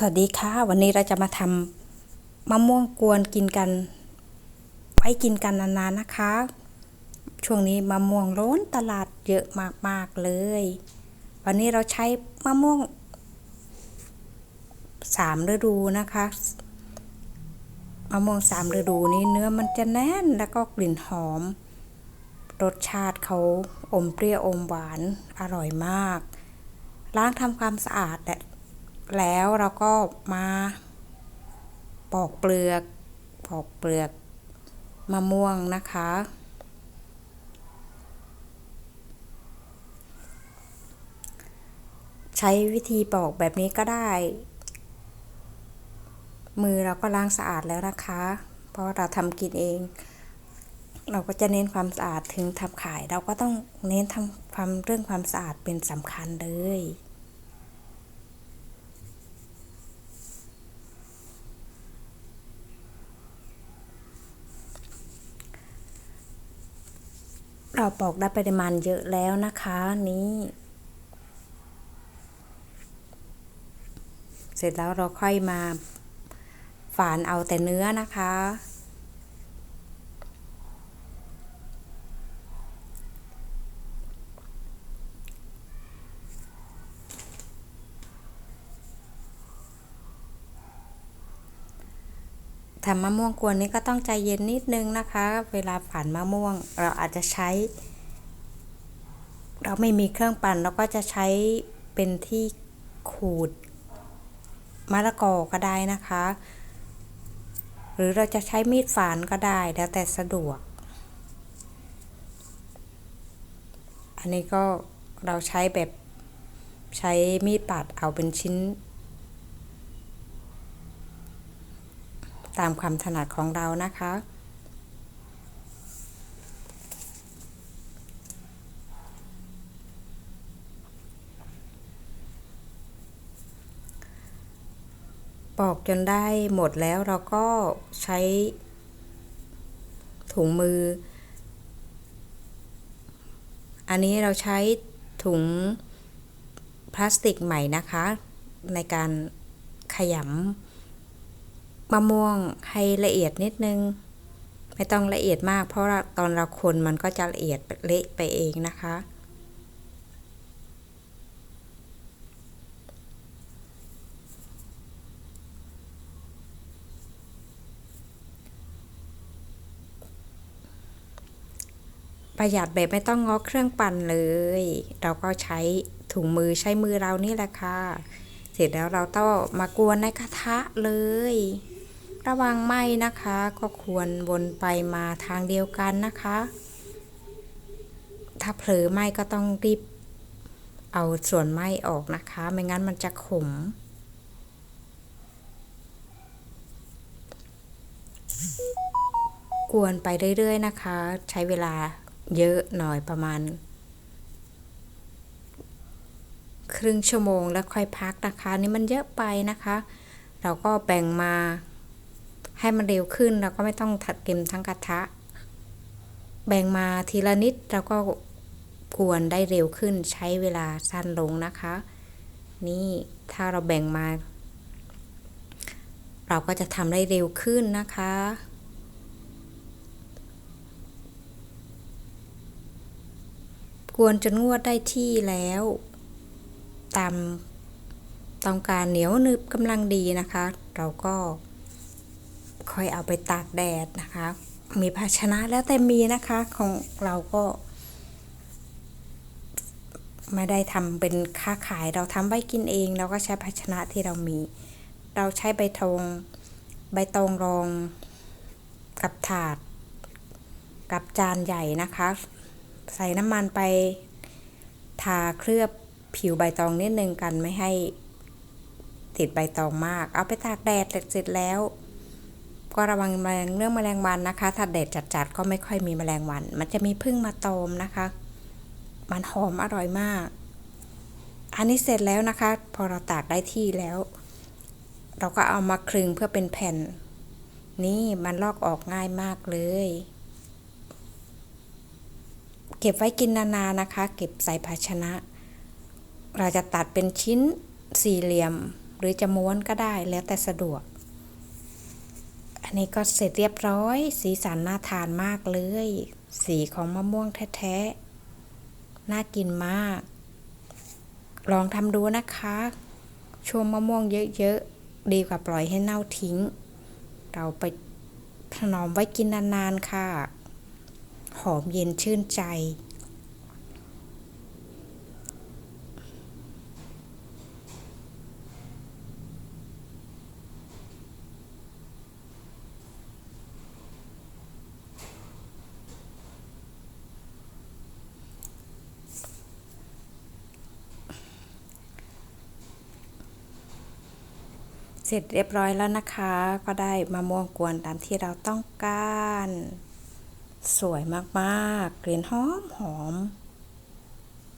สวัสดีค่ะ วันนี้เราจะมาทำมะม่วงกวนกินกัน ไว้กินกันนานๆนะคะ ช่วงนี้มะม่วงล้นตลาดเยอะมากๆเลย วันนี้เราใช้มะม่วงสามฤดูนะคะมะม่วงสามฤดูนี้เนื้อมันจะแน่นแล้วก็กลิ่นหอม รสชาติเขาอมเปรี้ยวอมหวานอร่อยมาก ล้างทำความสะอาดและ แล้วเราก็มาปอกเปลือกปอกเปลือกมะม่วงนะคะ ใช้วิธีปอกแบบนี้ก็ได้ มือเราก็ล้างสะอาดแล้วนะคะ เพราะเราทำกินเอง เราก็จะเน้นความสะอาดถึงทำขาย เราก็ต้องเน้นทำความเรื่องความสะอาดเป็นสำคัญเลย เราปอกได้ปริมาณเยอะแล้วนะคะนี้ เสร็จแล้วเราค่อยมาฝานเอาแต่เนื้อนะคะ ทำมะม่วงกวนนี้ก็ต้องใจเย็นนิดนึงนะคะ เวลาฝานมะม่วงเราอาจจะใช้ เราไม่มีเครื่องปั่นเราก็จะใช้เป็นที่ขูดมะละกอก็ได้นะคะ หรือเราจะใช้มีดฝานก็ได้แล้วแต่สะดวก อันนี้ก็เราใช้แบบใช้มีดปาดเอาเป็นชิ้น ตามความถนัดของเรานะคะ ปอกจนได้หมดแล้วเราก็ใช้ถุงมือ อันนี้เราใช้ถุงพลาสติกใหม่นะคะ ในการขยำ มะม่วงให้ละเอียดนิดนึง ไม่ต้องละเอียดมาก เพราะตอนเราคนมันก็จะละเอียดเละไปเองนะคะ ประหยัดแบบไม่ต้องงอเครื่องปั่นเลย เราก็ใช้ถุงมือใช้มือเรานี่แหละค่ะ เสร็จแล้วเราต้องมากวนในกระทะเลย ระวังไหมนะคะ ก็ควรวนไปมาทางเดียวกันนะคะ ถ้าเผลอไหมก็ต้องรีบเอาส่วนไหมออกนะคะ ไม่งั้นมันจะขม กวนไปเรื่อย ๆ นะคะ ใช้เวลาเยอะหน่อยประมาณ ครึ่งชั่วโมงแล้วค่อยพักนะคะ นี่มันเยอะไปนะคะ เราก็แบ่งมา ให้มันเร็วขึ้นเราก็ไม่ต้องถัดเกมทั้งกระทะ แบ่งมาทีละนิดเราก็กวนได้เร็วขึ้นใช้เวลาสั้นลงนะคะ นี่ถ้าเราแบ่งมา เราก็จะทำได้เร็วขึ้นนะคะกวนจนงวดได้ที่แล้ว ตามต้องการเหนียวนึบกำลังดีนะคะ เราก็ ค่อยเอาไปตากแดดนะคะ มีภาชนะแล้วแต่มีนะคะของเราก็ไม่ได้ทำเป็นค้าขายเราทำไว้กินเอง เราก็ใช้ภาชนะที่เรามี เราใช้ใบทงใบตองรองกับถาด กับจานใหญ่นะคะ ใส่น้ำมันไปทาเคลือบผิวใบตองนิดนึงกันไม่ให้ติดใบตองมาก เอาไปตากแดดเสร็จแล้ว ก็ระวังแมลงเรื่องแมลงวันนะคะ ถ้าแดดจัดๆก็ไม่ค่อยมีแมลงวัน มันจะมีพึ่งมาตอมนะคะ มันหอมอร่อยมาก อันนี้เสร็จแล้วนะคะ พอเราตากได้ที่แล้ว เราก็เอามาคลึงเพื่อเป็นแผ่น นี่มันลอกออกง่ายมากเลย เก็บไว้กินนานๆนะคะ เก็บใส่ภาชนะ เราจะตัดเป็นชิ้นสี่เหลี่ยม หรือจะม้วนก็ได้แล้วแต่สะดวก อันนี้ก็เสร็จเรียบร้อย สีสันน่าทานมากเลย สีของมะม่วงแท้ๆ น่ากินมาก ลองทำดูนะคะช่วงมะม่วงเยอะๆ ดีกว่าปล่อยให้เน่าทิ้ง เราไปถนอมไว้กินนานๆ ค่ะ หอมเย็นชื่นใจ เสร็จเรียบร้อยแล้วนะคะ ก็ได้มะม่วงกวนตามที่เราต้องการ สวยมากๆ กลิ่นหอมหอม